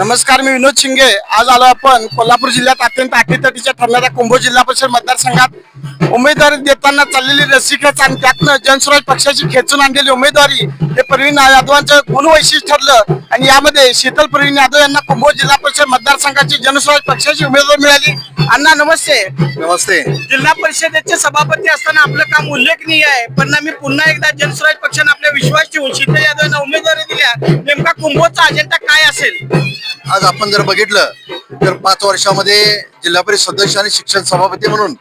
नमस्कार मी विनोद शिंगे. आज आलो आपण कोल्हापूर जिल्ह्यात अत्यंत अटीतटीच्या ठरणाऱ्या कुंभोज जिल्हा परिषद मतदारसंघात. उमेदवारी देताना चाललेली रसिकच आणि त्यातनं जनस्वराज पक्षाची खेचून आणलेली उमेदवारी हे प्रवीण यादवांचं गुणवैशिष्ट्य ठरलं. आणि यामध्ये शीतल प्रवीण यादव यांना कुंभोज जिल्हा परिषद मतदारसंघाची जनस्वराज पक्षाची उमेदवारी मिळाली. अण्णा नमस्ते. नमस्ते. जिल्हा परिषदेचे सभापती असताना आपलं काम उल्लेखनीय आहे. पण मी पुन्हा एकदा जनस्वराज पक्षाने आपला विश्वास ठेवून शीतल यादव यांना उमेदवारी दिल्या नेमका कुंभोजचा अजेंडा काय असेल? आज आपण जर बघितलं तर पाच वर्षामध्ये जिल्हा परिषद सदस्य आणि शिक्षण सभापती म्हणून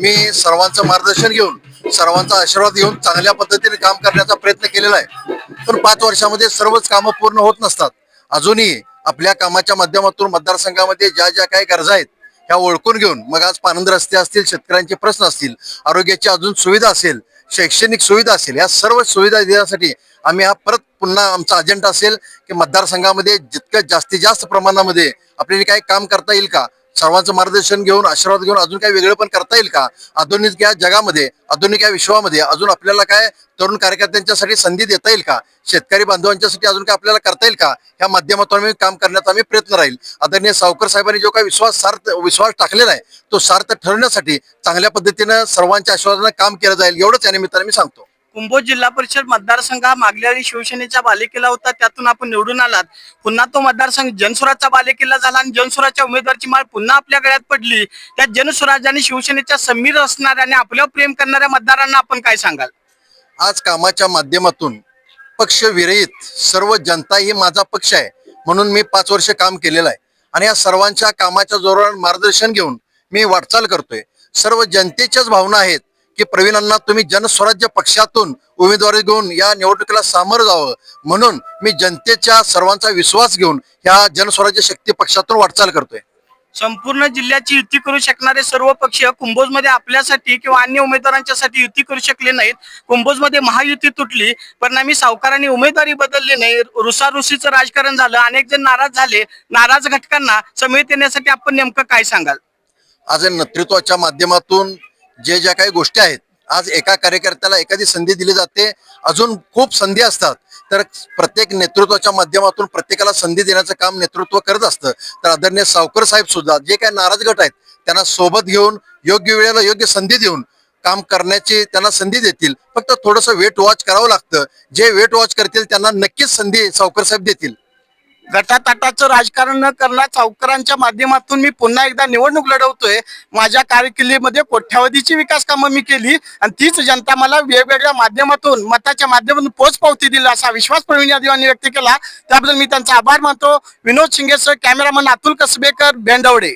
मी सर्वांचं मार्गदर्शन घेऊन सर्वांचा आशीर्वाद घेऊन चांगल्या पद्धतीने काम करण्याचा प्रयत्न केलेला आहे. पण पाच वर्षामध्ये सर्वच कामं पूर्ण होत नसतात. अजूनही आपल्या कामाच्या माध्यमातून मतदारसंघामध्ये ज्या ज्या काही गरजा आहेत ह्या ओळखून घेऊन मग आज पानंद रस्ते असतील शेतकऱ्यांचे प्रश्न असतील आरोग्याची अजून सुविधा असेल शैक्षणिक सुविधा असेल या सर्व सुविधा देण्यासाठी आम्ही हा परत पुन्हा आमचा अजेंडा असेल की मतदारसंघामध्ये जितकं जास्तीत जास्त प्रमाणामध्ये आपल्याला काही काम करता येईल का? सर्वांचं मार्गदर्शन घेऊन आशीर्वाद घेऊन अजून काही वेगळं पण करता येईल का? आधुनिक या जगामध्ये आधुनिक या विश्वामध्ये अजून आपल्याला काय तरुण कार्यकर्त्यांच्यासाठी संधी देता येईल का? शेतकरी बांधवांच्यासाठी अजून काय आपल्याला करता येईल का? या माध्यमातून आम्ही काम करण्याचा आम्ही प्रयत्न राहील. आदरणीय सावकर साहेबांनी जो काही विश्वास सार्थ विश्वास टाकलेला आहे तो सार्थ ठरवण्यासाठी चांगल्या पद्धतीनं सर्वांच्या आशीर्वादानं काम केलं जाईल एवढंच या निमित्ताने मी सांगतो. कुंभोज जिल्हा परिषद मतदारसंघ हा मागल्या वेळी शिवसेनेच्या बालेकिल्ला होता. त्यातून आपण निवडून आलात. पुन्हा तो मतदारसंघ जनस्वराजचा बालेकिल्ला झाला आणि जनस्वराजच्या उमेदवारची माळ पुन्हा आपल्या गळ्यात पडली. त्या जनसुराज आणि शिवसेनेच्या समीर असणाऱ्या आणि आपल्यावर प्रेम करणाऱ्या मतदारांना आपण काय सांगाल? आज कामाच्या माध्यमातून पक्ष विरहित सर्व जनता ही माझा पक्ष आहे. म्हणून मी पाच वर्ष काम केलेलं आहे. आणि या सर्वांच्या कामाच्या जोरावर मार्गदर्शन घेऊन मी वाटचाल करतोय. सर्व जनतेच्याच भावना आहेत. की प्रवीणांना तुम्ही जनस्वराज्य पक्षातून उमेदवारी घेऊन या निवडणुकीला सामोरं जावं. म्हणून मी जनतेच्या सर्वांचा विश्वास घेऊन या जनस्वराज्य शक्ती पक्षातून वाटचाल करतोय. संपूर्ण जिल्ह्याची युती करू शकणारे सर्व पक्ष कुंभोजमध्ये आपल्यासाठी किंवा अन्य उमेदवारांच्यासाठी युती करू शकले नाहीत. कुंभोजमध्ये महायुती तुटली परिणामी सावकारांनी उमेदवारी बदलली नाही. रुसारुसीचं राजकारण झालं अनेक जण नाराज झाले. नाराज घटकांना समेत येण्यासाठी आपण नेमकं काय सांगाल? आज नेतृत्वाच्या माध्यमातून जे ज्या काही गोष्टी आहेत आज एका कार्यकर्त्याला एखादी संधी दिली जाते अजून खूप संधी असतात. तर प्रत्येक नेतृत्वाच्या माध्यमातून प्रत्येकाला संधी देण्याचं काम नेतृत्व करत असतं. तर आदरणीय सावकर साहेब सुद्धा जे काही नाराज गट आहेत त्यांना सोबत घेऊन योग्य वेळेला योग्य संधी देऊन काम करण्याची त्यांना संधी देतील. फक्त थोडंसं वेट वॉच करावं लागतं. जे वेट वॉच करतील त्यांना नक्कीच संधी सावकर साहेब देतील. गटाताटाचं राजकारण न करणार चौकरांच्या माध्यमातून मी पुन्हा एकदा निवडणूक लढवतोय. माझ्या कारकिर्दीमध्ये कोट्यावधीची विकास कामं मी केली आणि तीच जनता मला वेगवेगळ्या माध्यमातून मताच्या माध्यमातून पोच पावती दिली असा विश्वास प्रवीण यादव यांनी व्यक्त केला. त्याबद्दल मी त्यांचा आभार मानतो. विनोद शिंगेसह कॅमेरामन अतुल कसबेकर बेंडवडे.